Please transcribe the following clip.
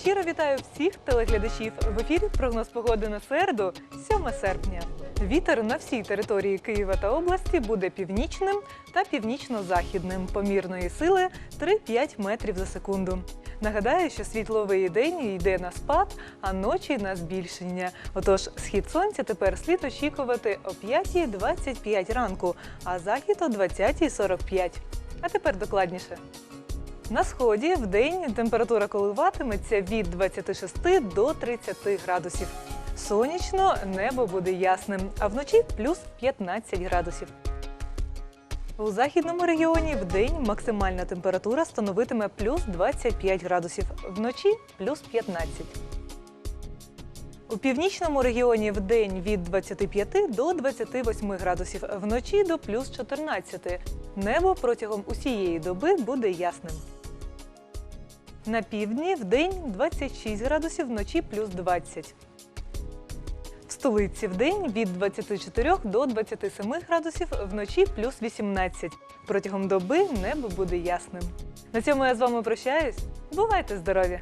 Щиро вітаю всіх телеглядачів. В ефірі прогноз погоди на середу, 7 серпня. Вітер на всій території Києва та області буде північним та північно-західним помірної сили 3-5 метрів за секунду. Нагадаю, що світловий день йде на спад, а ночі на збільшення. Отож, схід сонця тепер слід очікувати о 5.25 ранку, а захід о 20.45. А тепер докладніше. На сході в день температура коливатиметься від 26 до 30 градусів. Сонячно небо буде ясним, а вночі плюс 15 градусів. У західному регіоні в день максимальна температура становитиме плюс 25 градусів, вночі плюс 15. У північному регіоні в день від 25 до 28 градусів, вночі до плюс 14. Небо протягом усієї доби буде ясним. На півдні в день 26 градусів, вночі плюс 20. Столиці в день від 24 до 27 градусів, вночі плюс 18. Протягом доби небо буде ясним. На цьому я з вами прощаюсь. Бувайте здорові!